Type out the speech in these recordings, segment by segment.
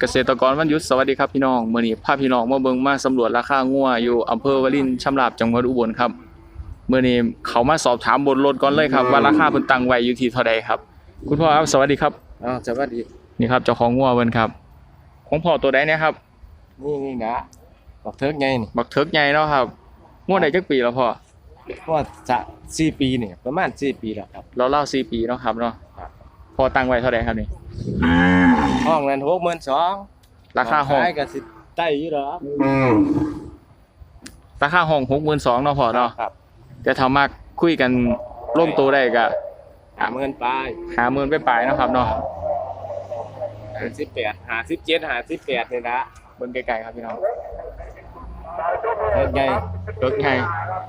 เกษตรกรวันหยุทธสวัสดีครับพี่น้องมื้อนี้พาพี่น้องมาเบิ่งมาสำรวจราคางัวอยู่อำเภอวลินชำราบจังหวัดอุบลครับมื้อนี้เขามาสอบถามบนรถก่อนเลยครับ ว่าราคาเพิ่นตั้งไว้อยู่ที่เท่าใดครับ คุณพ่อครับสวัสดีครับอ๋อสวัสดีนี่ครับเจ้าของงัวเพิ่นครับ ของพ่อตัวใดเนี่ยครับนี่นี่นะบอกเทิกไงนี่บักเถิกใหญ่เนาะครับงัวได้จักปีแล้วพ่อว่าจะสี่ปีเนี่ยประมาณสี่ปีแล้วครับ เราเล่า4ปีเนาะครับเนาะครับพอตั้งไว้เท่าใดครับนี่ ห้องนั้นหกหมื่นสองราคาห้องขายก็สิใต้อยู่หรอกราคาห้อง62,000เนาะพ่อเนาะครับแต่ถ้ามักคุยกันร่วมตัวได้ก็หาเงินไปหาหมื่นไปปลายๆเนาะครับเนาะหาสิบแปดหาสิบเจ็ดหาสิบแปดนี่นะเบิ่งไกลๆครับพี่น้องเทิกไงเถิกใหญ่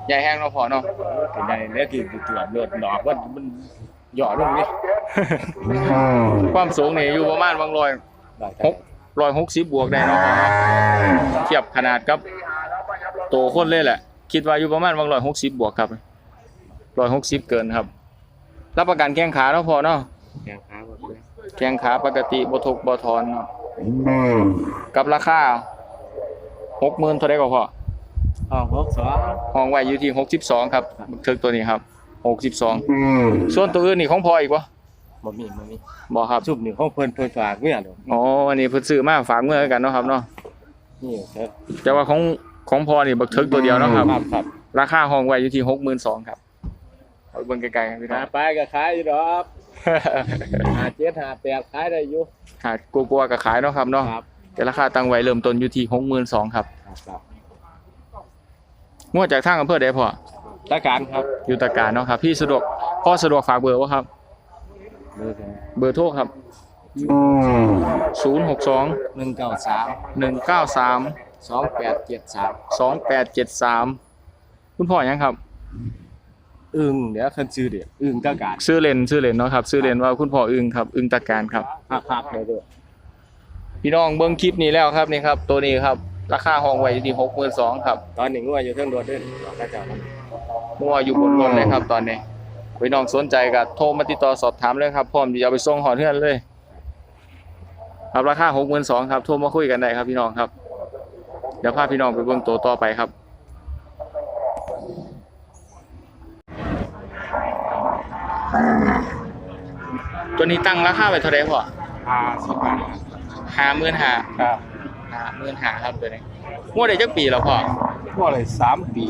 ใหญ่แห้งเนาะพ่อเนาะเป็นไงแล้วกี่ตัวเลือดหนอกว่ามันหย่อลงนี่ ความสูงนี่อยู่ประมาณบางร้อยได้หกร้อยหกสิบบวกได้เนาะเทียบขนาดกับโตคนเลยแหละ คิดว่าอยู่ประมาณบางร้อยหกสิบบวกครับร้อยหกสิบเกินครับ รับประกันแข้งขาเนาะพอเนาะแข่งขาหมดเลยแข้งขาปกติบ่ทุกบ่ถอนเนาะกับราคาหกหมื่นเท่าไดก็พอห้องหกสองห้องไว้อยู่ที่หกสิบสองครับเทิกตัวนี้ครับหกสิบสองส่วนตัวอื่นนี่ของพออีกวะ บ่มีบ่มีบ่ครับซุปนี่ของเพิ่นเพิ่นฝากเมียเด้ออ๋ออันนี้เพิ่นซื้อมาฝากเมื่อกันเนาะครับเนาะนี่เทิกแต่ว่าของของพอนี่บักเทิกตัวเดียวเนาะครับครับครับ ราคาห้องไว้อยู่ที่หกหมื่นสองครับเอาเบิ่งไกลๆครับพี่น้อหางไปก็ขายอยู่ดอกหาเจ็ดหาแปดขายได้อยู่หาดกลัวๆก็ขายเนาะครับเนาะครับแต่ราคาตั้งไว้เริ่มต้นอยู่ที่หกหมื่นสองครับครับครับงวดจากทางอำเภอใดพ่อตาการครับอยู่ตะการเนาะครับ พี่สะดวกพ่อสะดวกฝากเบอร์วะครับ เบอร์โทรครับศูนย์หกสองหนึ่งเก้าสามหนึ่งเก้าสามสองแปดเจ็ดสามสองแปดเจ็ดสามคุณพ่อยังครับ อึงเดี๋ยวคันซื้อเดี๋ยวอึงตาการซื้อเลนซื้อเลนเนาะครับซื้อเลนว่าคุณพ่ออึงครับ อึงตะการครับ พักพักเลยด้วยพี่น้องเบิ่งคลิปนี้แล้วครับนี่ครับ ตัวนี้ครับ ราคาห้องไว้อยู่ที่หกหมื่นสองครับตอนนี้งัวอยู่เทิงรถด้วยบอกกระเจ้ามันมัวอยู่บนรถเลยครับตอนนี้ พี่น้องสนใจก็โทรมาติดต่อสอบถามเลยครับพร้อมที่จะเอาไปส่งหอเทือนเลยครับราคาหกหมื่นสองครับโทรมาคุยกันได้ครับพี่น้องครับ เดี๋ยวพาพี่น้องไปเบิ่งตัวต่อไปครับตัวนี้ตั้งราคาไว้เท่าไหร่พ่อห้าสิบบาทห้าหมื่นห้าครับห้าหมื่นห้าครับตัวนี้งวดได้จักปีแล้วพ่อพวกอะไรสามปี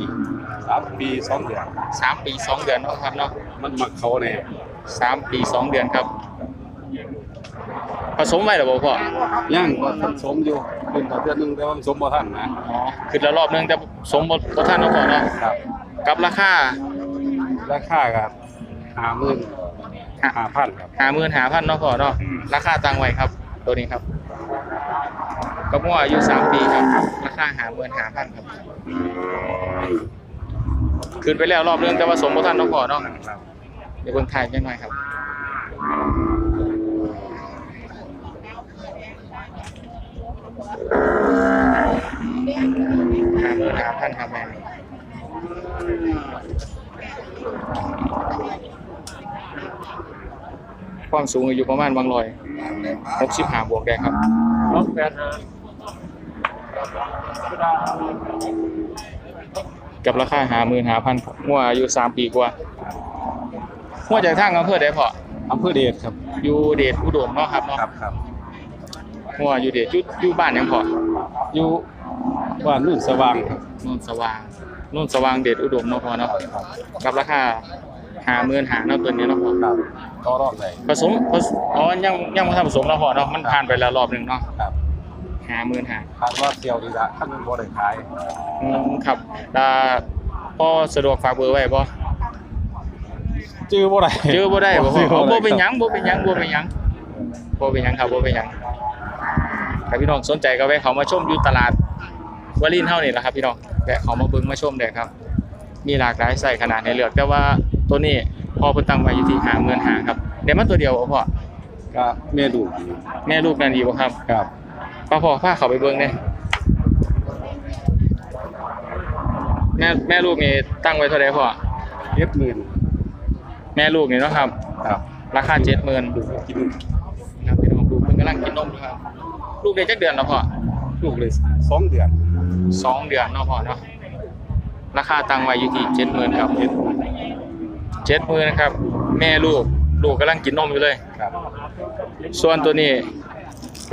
สามปีสองเดือนสามปีสองเดือนเนาะครับเนาะ มันมักเขาเนี่ยสามปีสองเดือนครับ ผสมไว้หรือเปล่าพ่อย่างก็ผสมอยู่เป็นต่อเดือนหนึงแต่ว่าผสมบ่ทันนะอ๋อคือละรอบหนึงแต่สมบทท่านเนาะพ่อเนาะครับกับราคาราคาครับห้าหมื่นห้าพันครับหาหมื่นหาพันเนาะพ่อเนาะราคาตั้งไว้ครับ ตัวนี้ครับกระมั่วอายุสามปีครับ ราคาหาหมื่นหาพันครับ ขึ้นไปแล้วรอบหนึงแต่ว่าสมบทท่านเนาะพ่อเนาะครับ เดี๋ยวเบิ่งถ่ายกันหน่อยครับหาหมื่นหาพันครับแม่ความสูงอยู่ประมาณบางร้อยหกสิบห้าบวกได้ครับลบแปดห้ากับราคาหาหมื่นหาพันมั่วอายุสามปีกว่า มั่วจากทางอำเภอใดพออำเภอเดชครับอยู่เดชอุดมเนาะครับเนาะครับครับมั่วอยู่เดชอยู่อยู่บ้านหยังพออยู่บ้านนุ่นสว่างครับนุ่นสว่างนุ่นสว่างเดชอุดมเนาะพอเนาะกับราคาหาหมื่นหาเนาะตัวนี้เนาะพอครับต่อรอบไหนผสมผสมอ๋อยังยังไม่ทำผสมเนาะพอเนาะมันผ่านไปแล้วรอบหนึ่งเนาะครับหาหมื่นหาคาดว่าเที่ยวดีละท่านมันบ่ได้ขายอืมครับอ่าพ่อสะดวกฝากเบอร์ไว้บ่ จื้อบ่ได้เจอบ่ได้บ่ซื้พ่อเอาบ่เป็นหคยัรับงบ่เป็นหยังบ่เป็นหยังบ่เป็นหยังครับบ่เป็นหยังถ้าพี่น้องสนใจก็แวะเขามาชมอยู่ตลาดวารินเฮานี่แหละครับพี่น้องแวะเขามาเบิ่งมาชมได้ครับ มีหลากหลายไส้ขนาดให้เลือก แต่ว่าตัวนี้พ่อเพิ่นตั้งไว้อยู่ที่50,000ครับเดี๋ยวมาตัวเดียวบ่พ่อก็แม่ดูกแม่ลูกนั่นดีบ่ครับครับป้าพ่อพาเขาไปเบิ่งเด้แม่แม่ลูกนี่ตั้งไว้เท่าใดพ่อเจ็ดหมื่น แม่ลูกนี่เนาะครับ ครับราคา70,000ดูกินครับพี่น้องดูเพิ่นกำลังกินนมอยู่ครับ ลูกเด็กจักเดือนแล้วพ่อลูกเลยสองเดือนสองเดือนเนาะพ่อเนาะราคาตั้งไว้อยู่ที่เจ็ดหมื่นครับเจ็ดหมื่นนะครับ แม่ลูกลูกกำลังกินนมอยู่เลยครับส่วนตัวนี้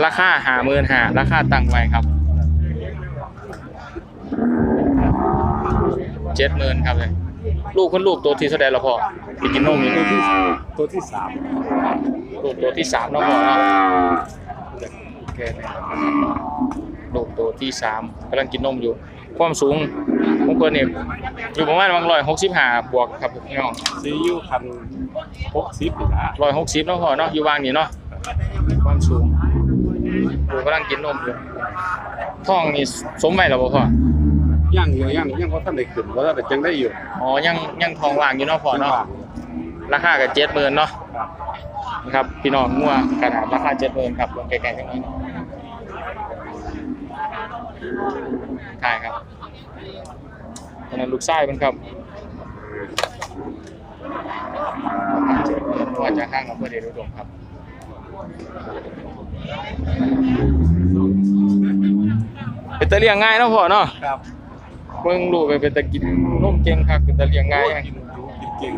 ราคาหาหมื่นหาราคาตั้งไว้ครับเจ็ดหมื่นครับเลยลูกคนลูกตัวที่เท่าใดแล้วพ่อ ที่กินนมอยู่ตัวที่ตัวที่สามลูกตัวที่สามเนาะพ่อเนาะแกเนี่ยลูกตัวที่สามกำลังกินนมอยู่ ความสูงของเพิ่นเนี่ยอยู่ประมาณวังร้อยหกสิบห้าบวกครับพี่น้องซีอิ๊วพันหกสิบนี่ละร้อยหกสิบเนาะพ่อเนาะอยู่วางนี่เนาะความสูงลูกกำลังกินนมอยู่ท้องนี่สมไหมหรอพ่อย่างอยู่ย่างย่างเพราะท่านได้ขึ้นเพราะท่านได้จังได้อยู่อ๋อยังยังท้องว่างอยู่เนาะพ่อเนาะ ราคากับเจ็ดหมื่นเนาะครับนะครับ พี่น้องงัวขนาดราคาเจ็ดหมื่นครับลงไกลๆจังหน่อยใช่ครับอันนั้นลูกไส้มันครับว่าจะข้างกับเพื่อเดชอุดมครับเป็นตะเลียงง่ายเนาะพ่อเนาะครับเบิ่งลูกไปเป็นตะกินนมเก่งคักเป็นตะเลียงง่ายยัง กินดูกินเก่ง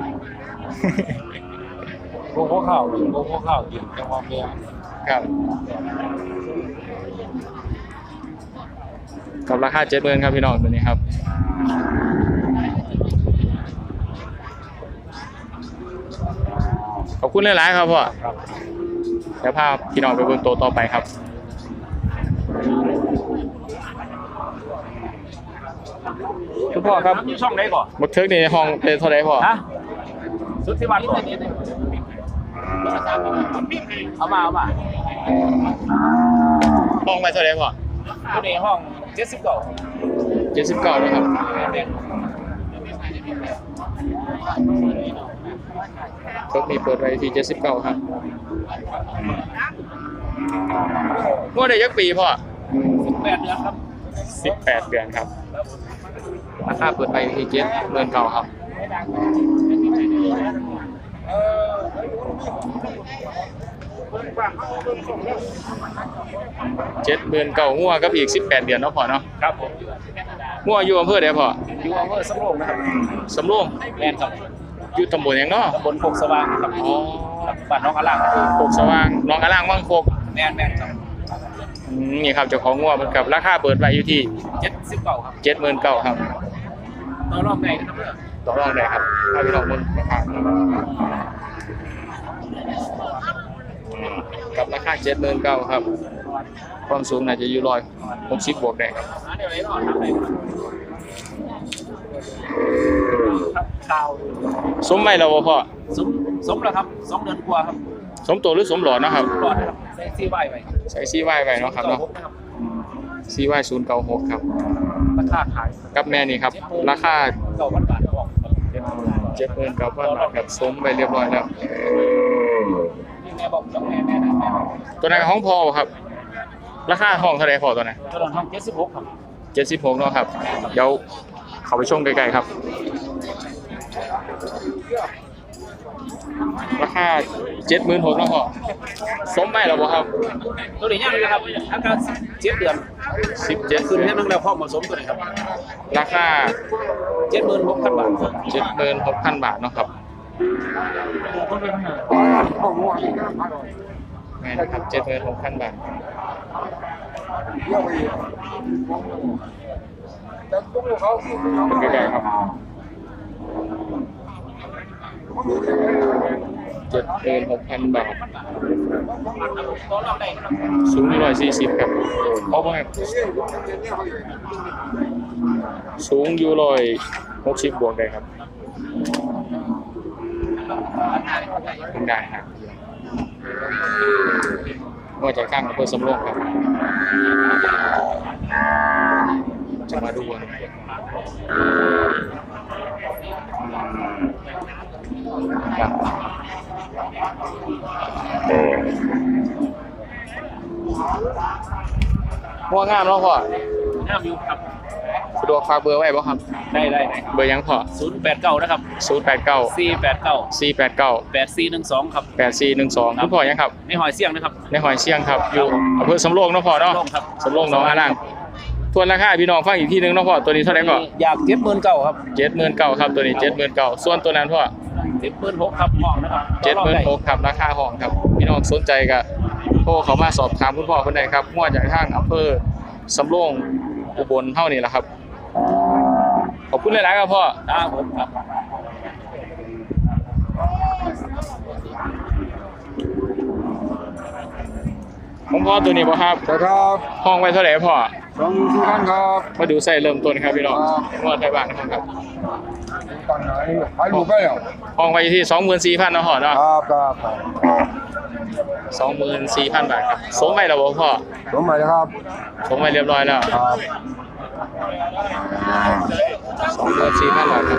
พวกพวกข้าวกินพวกพวกข้าวกินจังหวะเมียครับกับราคาเจ็ดหมื่นครับพี่น้องตัวนี้ครับขอบคุณหลายๆครับพ่อครับเดี๋ยวพาพี่น้องไปเบิ่งตัวต่อไปครับ คุณพ่อครับมีช่องไหนก่อนบักเทิกนี่ห้องเป็นเท่าไหร่พ่อฮะสุดที่บ้านก่อนเอามาเอามาห้องไปเท่าไหร่พ่ออยู่ในห้องเจ็ดสิบเก้าเจ็ดสิบเก้าเลยครับเทิกนี่เปิดไว้ที่เจ็ดสิบเก้าครับงวดได้ยักปีพ่อแปดเดือนครับสิบแปดเดือนครับ ราคาเปิดไปที่เจ็ดเดือนเก่าครับเจ็ดเดือนเก่างัวกับอีกสิบแปดเดือนเนาะพ่อเนาะครับผมงัวอยู่อำเภอใดพ่ออยู่อำเภอสำโรงนะครับสำโรงแมนครับอยู่ตำบลหยังเนาะตำบลโคกสว่างครับอ๋อครับบ้านน้องกะลางโคกสว่างหน้องกระล่างวังโคกแมนแมนครับอืมนี่ครับเจ้าของงัวมันกับราคาเปิดไว้อยู่ที่เจ็ดสิบเก้าครับเจ็ดหมื่นเก้าครับ ต่อรอบไหนนะครับเพื่อนต่อรองได้ครับถ้าพี่น้องมึงราคากับราคาเจ็ดหมื่นเก้าครับ ความสูงน่าจะอยู่ร้อยหกสิบบวกได้ครับหาเดี๋ยวไหนหน่อยครับข่าวสมไหมเราบ่พ่อสมสมแล้วครับสองเดือนกว่าครับ สมตัวหรือสมหลอดเนาะครับรอดนะครับใส่ซีไวไปใส่ซีไวไปเนาะครับเนาะ นะครับซีไวศูนย์เก้าหกครับราคาขายกับแม่นี่ครับ ราคาเก้าพันบาทบอกเจ็ดหมื่นเก้าพันบาทครับสมไปเรียบร้อยแล้วนี่แม่บอกต้องแม่แม่นะแม่บอกตัวนั้นของพ่อครับ ราคาห้องเท่าไหร่พ่อตัวนั้นตลอดห้องเจ็ดสิบหกครับเจ็ดสิบหกเนาะครับ เดี๋ยวเขาไปชมไกลๆครับ ราคาเจ็ดหมื่นหกเนาะพ่อสมไหมเราบ่ครับ ตัวนี้ยังเลยครับอาการเจ็ดเดือน สิบเจ็ดคืนนี้นึงแล้วพ่อผสมตัวนี้ครับราคาเจ็ดหมื่นหกพันบาทเจ็ดหมื่นหกพันบาทเนาะครับแม่นะครับเจ็ดหมื่นหกพันบาทใกล้ๆครับ เจ็ดหมื่นหกพันบาทตัวรอบไหนครับสูงร้อยสี่สิบครับเอาไปสูงอยู่ร้อยหกสิบบวกได้ครับได้ครับว่าจะข้างกับเพื่อสำรองครับ จะมาดูกันครับ หัวงามเนาะพ่อน้ำอยู่ครับสะดวกฝากเบอร์ไว้บ่ครับ ได้ได้ได้เบอร์หยังพอศูนย์แปดเก้านะครับ089สี่แปดเก้า489แปดสี่หนึ่งสองครับ8412คุณพ่อยังครับในหอยเสี่ยงนะครับในหอยเชียงครับอยู่อำเภอสำโรงเนาะพ่อเนาะลงครับสำโรงหนองอาล่างทวนราคาพี่น้องฟังอีกทีหนึงเนาะพ่อตัวนี้เท่าไหร่ก็อยากเก็บหมื่นเก้าครับ79,000ครับตัวนี้79,000ส่วนตัวนั้นพ่อเก็บหมื่นหกครับห้องนะครับเจ็ดหมื่นหกครับราคาห้องครับพี่น้องสนใจก็โทรเขามาสอบถามคุณพ่อคนใดครับมั่วจากทางอำเภอสำโรงอุบลเท่านี้แหละครับ ขอบคุณหลายๆครับพ่อครับผมครับของพ่อตัวนี้บ่ครับสวัสดีครับห้องไว้เท่าไหร่พ่อสองสี่พันครับมาดูใส่เริ่มต้นครับพี่น้องมั่วไทยบ้านนะครับตอนไหนขายลูกไปแล้วห้องไว้ที่สองหมื่นสี่พันเนาะพ่อเนาะครับครับครับ สองหมื่นสี่พันบาทครับสมไว้แล้วบ่พ่อสมใหม่นะครับสมไว้เรียบร้อยแล้วครับสองหมื่นสี่พันบาทครับ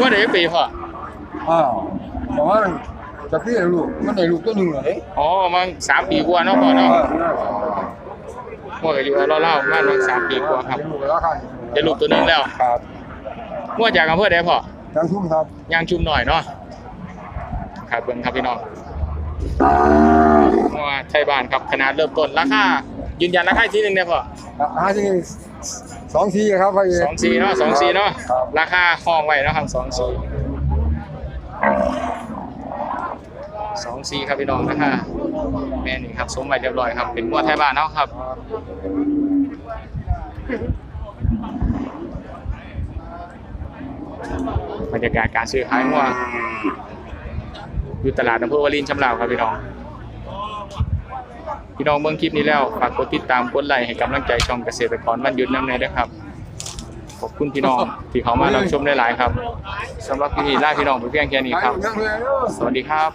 ว่าเด็กปีพ่ออ้าวบอกว่าจะพี่ลูกมันได้ลูกตัวหนึ่งเหรอเอ๊ะอ๋อประมาณสามปีกว่าเนาะพ่อเนาะมั่วก็อยู่เล่าๆประมาณสามปีกว่าครับลูกราคาได้ลูกตัวหนึงแล้วครับมั่วจากอำเภอใดพ่อ จังชุ่มครับยางชุมหน่อยเนาะครับเบิ่งครับพี่น้องมั่วไทยบ้านครับขนาดเริ่มต้นราคายืนยันราคาอีกทีหนึงเนี่ยพ่อหาที่นี่สองทีครับพ่อเอกสองสี่เนาะสองสี่เนาะครับราคาห้องไว้เนาะครับสองสี่สองสี่ครับพี่น้องราคาแม่นี่ครับสมไว้เรียบร้อยครับ เป็นมั่วไทยบ้านเนาะครับ บรรยากาศการซื้อขายงัวอยู่ตลาดอำเภอวารินชำลาวครับพี่น้อง พี่น้องเบิ่งคลิปนี้แล้วฝากกดติดตามกดไลค์ให้กำลังใจช่องเกษตรกรวันหยุดน้ำในด้วยครับขอบคุณพี่น้องที่เขามารับชมได้หลายครับสำหรับพี่ล่าพี่น้องเพียงแค่นี้ครับ สวัสดีครับ